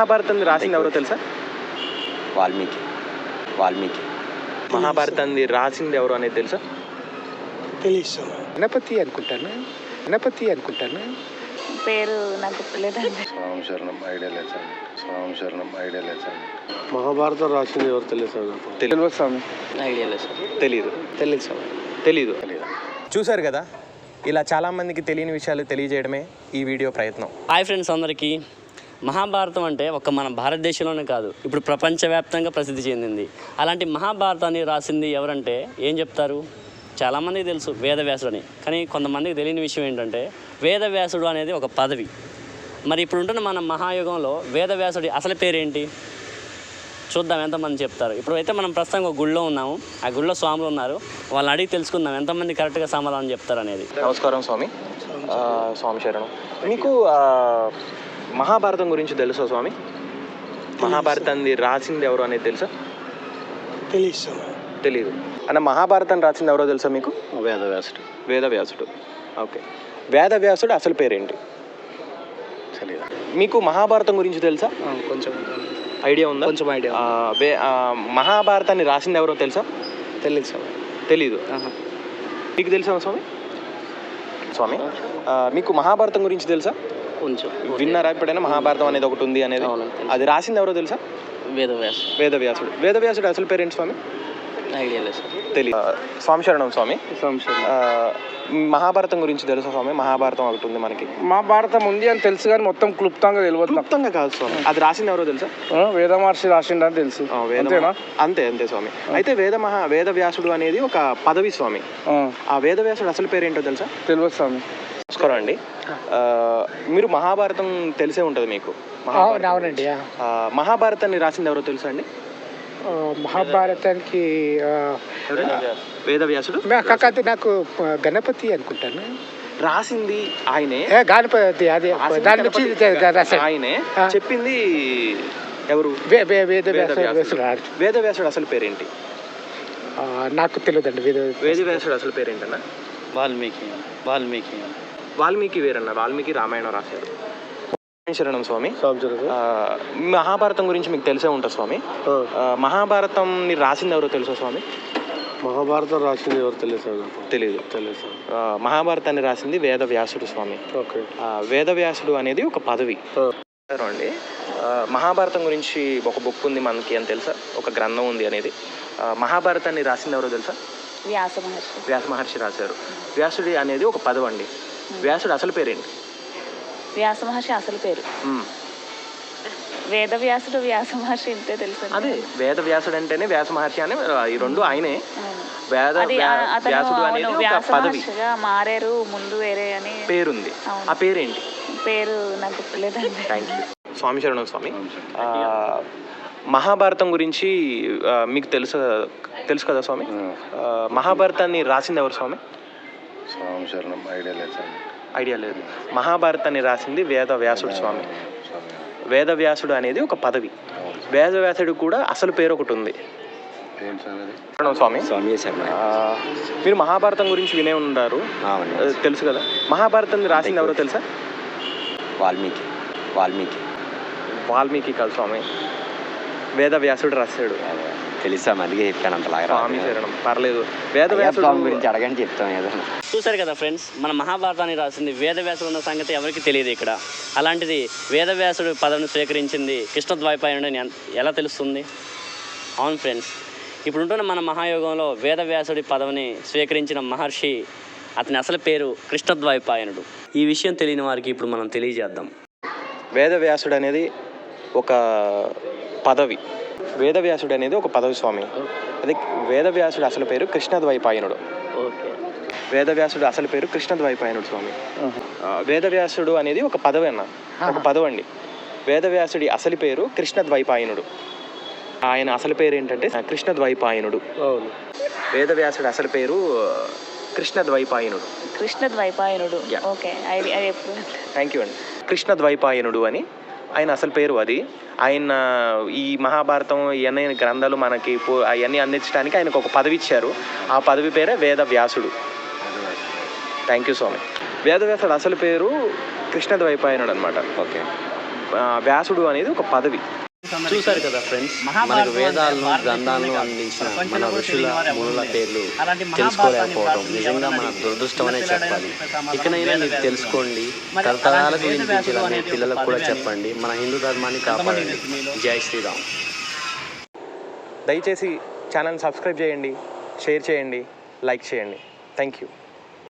మహాభారతాన్ని రాసింది ఎవరో తెలుసా? వాల్మీకి. వాల్మీకి. మహాభారతాన్ని రాసింది ఎవరు అనేది తెలుసా? తెలుసు గణపతి అనుకుంటాను? గణపతి అనుకుంటాను? పేరు నాకు లేదండి స్వామి శరణం ఐడియా లేదు స్వామి స్వామి శరణం ఐడియా లేదు స్వామి మహాభారతం రాసింది ఎవరు తెలియదు నాకు? తెలియదు స్వామి. ఐడియా లేదు సార్. తెలీదు. తెలియదు స్వామి. తెలీదు. చూశారు కదా? ఇలా చాలామందికి తెలియని విషయాలు తెలియజేయడమే ఈ వీడియో ప్రయత్నం. హాయ్ ఫ్రెండ్స్ అందరికీ. మహాభారతం అంటే ఒక మన భారతదేశంలోనే కాదు ఇప్పుడు ప్రపంచవ్యాప్తంగా ప్రసిద్ధి చెందింది. అలాంటి మహాభారతాన్ని రాసింది ఎవరంటే ఏం చెప్తారు? చాలామందికి తెలుసు వేదవ్యాసుడు అని కానీ కొంతమందికి తెలియని విషయం ఏంటంటే వేదవ్యాసుడు అనేది ఒక పదవి. మరి ఇప్పుడు ఉంటున్న మన మహాయుగంలో వేదవ్యాసుడి అసలు పేరేంటి? చూద్దాం ఎంతమంది చెప్తారు. ఇప్పుడైతే మనం ప్రస్తుతం ఒక గుళ్ళో ఉన్నాము. ఆ గుళ్ళో స్వాములు ఉన్నారు. వాళ్ళని అడిగి తెలుసుకుందాం ఎంతమంది కరెక్ట్గా సమాధానం చెప్తారు అనేది నమస్కారం స్వామి. స్వామి శరణం. మీకు మహాభారతం గురించి తెలుసా స్వామి? మహాభారతాన్ని రాసింది ఎవరు అనేది తెలుసా? తెలుసు తెలీదు. అన్న మహాభారతాన్ని రాసింది ఎవరో తెలుసా మీకు? వేదవ్యాసుడు. వేదవ్యాసుడు. ఓకే. వేదవ్యాసుడు అసలు పేరేంటి? తెలియదు మీకు మహాభారతం గురించి తెలుసా? కొంచెం ఐడియా ఉందా? కొంచెం ఆ, మహాభారతాన్ని రాసింది ఎవరో తెలుసా? తెలియదు స్వామి. తెలీదు. మీకు తెలుసా స్వామి? స్వామి మీకు మహాభారతం గురించి తెలుసా? కొంచెం. విన్నారా ఎప్పుడైనా మహాభారతం అనేది ఒకటి ఉంది అనేది. అది రాసింది ఎవరో తెలుసా? వేదవ్యాసు. వేదవ్యాసుడు. వేదవ్యాసుడు అసలు పేరేంటి స్వామి? ఐడియా లేదు సార్. తెలియదు స్వామి శరణం స్వామి. ఆ, మహాభారతం గురించి తెలుసా స్వామి? మహాభారతం ఒకటి ఉంది మనకి. మహాభారతం ఉంది అని తెలుసు కానీ మొత్తం క్లుప్తంగా తెలియదు క్లుప్తంగా కాదు స్వామి. అది రాసింది ఎవరో తెలుసా? వేద మహర్షి రాసిండని తెలుసు. వేద అంతే అంతే స్వామి. అయితే వేద మహా వేదవ్యాసుడు అనేది ఒక పదవి స్వామి. ఆ, ఆ వేదవ్యాసుడు అసలు పేరేంటో తెలుసా? తెలియదు స్వామి. నమస్కారం అండి మీరు మహాభారతం తెలిసే ఉంటుంది మీకు. అవునండి మహాభారతాన్ని రాసింది ఎవరో తెలుసా అండి? మహాభారతానికి వేదవ్యాసుడు? కాకపోతే నాకు గణపతి అనుకుంటాను. రాసింది ఆయనే. ఏ, గణపతి అదే దాని నుంచి ఆయనే. చెప్పింది ఎవరు? వేదవ్యాసుడు. వేదవ్యాసుడు. అసలు పేరేంటి? నాకు తెలియదండి వేద వేదవ్యాసుడు అసలు పేరేంటన్నా? వాల్మీకి వాల్మీకి. వాల్మీకి వేరన్న వాల్మీకి రామాయణం రాశారు. శరణం స్వామి. స్వామి మహాభారతం గురించి మీకు తెలిసే ఉంటుంది స్వామి. మహాభారతంని రాసింది ఎవరో తెలుసా స్వామి? మహాభారతం రాసింది ఎవరు తెలియదు స్వామి నాకు. తెలియదు తెలియదు స్వామి ఆ, మహాభారతాన్ని రాసింది వేదవ్యాసుడు స్వామి. ఓకే. ఆ, వేదవ్యాసుడు అనేది ఒక పదవి. అండి ఆ, మహాభారతం గురించి ఒక బుక్ ఉంది మనకి అని తెలుసా? ఒక గ్రంథం ఉంది అనేది. ఆ, మహాభారతాన్ని రాసింది ఎవరో తెలుసా? వ్యాస మహర్షి. వ్యాస మహర్షి రాశారు. వ్యాసుడి అనేది ఒక పదవి అండి వ్యాసుడు అసలు పేరేంటి? వ్యాస మహర్షి అసలు పేరు. మ్మ్. వేద వ్యాసుడు వ్యాస మహర్షి ఇంతే తెలుసు అదే వేద వ్యాసుడు అంటేనే వ్యాస మహర్షి అని ఆ, ఈ రెండు ఆయనే. వేద అది వ్యా- ఆ- అతను వ్యాసుడు అనేది అవును, ఒక వ్యాస పదవి. మహర్షిగా మారారు ముందు వేరే అని. పేరుంది. అవును. ఆ పేరేంటి? పేరు నాకు లేదండి థ్యాంక్ యూ స్వామి శరణం స్వామి. ఆ, మహాభారతం గురించి ఆ, మీకు తెలుసు తెలుసు కదా స్వామి? ఆ, మహాభారతాన్ని రాసింది ఎవరు స్వామి? స్వామి శరణం ఐడియా లేదు స్వామి ఐడియా లేదు. మహాభారతాన్ని రాసింది వేద వ్యాసుడు స్వామి. వేద వ్యాసుడు అనేది ఒక పదవి. వేద వ్యాసుడు కూడా అసలు పేరు ఒకటి ఉంది. స్వామి స్వామి. స్వామి శర్మ ఆ, మీరు మహాభారతం గురించి వినే ఉన్నారు తెలుసు కదా. మహాభారతాన్ని రాసింది ఎవరో తెలుసా? వాల్మీకి. వాల్మీకి. వాల్మీకి కాదు స్వామి. వేద వ్యాసుడు రాశాడు. తెలుసా? అందుకే చెప్పాను అంతలాగా స్వామి శరణం. పర్లేదు. వేద అయ్యప్ప స్వామి వ్యాసుడు గురించి అడగని చెప్తాం ఏదో. చూశారు కదా ఫ్రెండ్స్ మన మహాభారతాన్ని రాసింది వేదవ్యాసుడు ఉన్న సంగతి ఎవరికి తెలియదు ఇక్కడ. అలాంటిది వేదవ్యాసుడు పదవిని స్వీకరించింది కృష్ణద్వైపాయనుడు అని ఎన్- ఎలా తెలుస్తుంది? అవును ఫ్రెండ్స్ ఇప్పుడు ఉంటున్న మన మహాయోగంలో వేదవ్యాసుడి పదవిని స్వీకరించిన మహర్షి అతని అసలు పేరు కృష్ణద్వైపాయనుడు ఈ విషయం తెలియని వారికి ఇప్పుడు మనం తెలియజేద్దాం. వేద వ్యాసుడు అనేది ఒక పదవి. వేద వ్యాసుడు అనేది ఒక పదవి స్వామి. అది వేద వ్యాసుడు అసలు పేరు కృష్ణద్వైపాయనుడు. ఓకే. వేదవ్యాసుడు అసలు పేరు కృష్ణద్వైపాయనుడు స్వామి. ఆ, వేదవ్యాసుడు అనేది ఒక పదవి అన్న. ఒక పదవి అండి వేదవ్యాసుడి అసలు పేరు కృష్ణద్వైపాయనుడు. ఆయన అసలు పేరు ఏంటంటే కృష్ణద్వైపాయనుడు. అవును. వేదవ్యాసుడు అసలు పేరు కృష్ణద్వైపాయనుడు. కృష్ణ ద్వైపాయనుడు Yeah. ఓకే. థ్యాంక్ యూ అండి. కృష్ణద్వైపాయనుడు అని ఆయన అసలు పేరు అది. ఆయన ఈ మహాభారతం ఇవన్నీ గ్రంథాలు మనకి అవన్నీ అందించడానికి ఆయనకు ఒక పదవి ఇచ్చారు. ఆ పదవి పేరే వేదవ్యాసుడు. థ్యాంక్ యూ స్వామి. వేదవ్యాసుడు అసలు పేరు కృష్ణద్వైపాయనుడు అనమాట ఓకే వ్యాసుడు అనేది ఒక పదవి. చూశారు కదా ఫ్రెండ్స్ మనకు వేదాలను గ్రంథాలను అందించిన మన ఋషుల మునుల పేర్లు తెలుసుకోలేకపోవడం. నిజంగా మన దురదృష్టం అనే చెప్పాలి. ఇకనైనా మీరు తెలుసుకోండి. తరతరాలకు వినిపించేలా మీ పిల్లలకు కూడా చెప్పండి. మన హిందూ ధర్మాన్ని కాపాడండి. జై శ్రీరామ్. దయచేసి ఛానల్ సబ్స్క్రైబ్ చేయండి షేర్ చేయండి లైక్ చేయండి. Thank you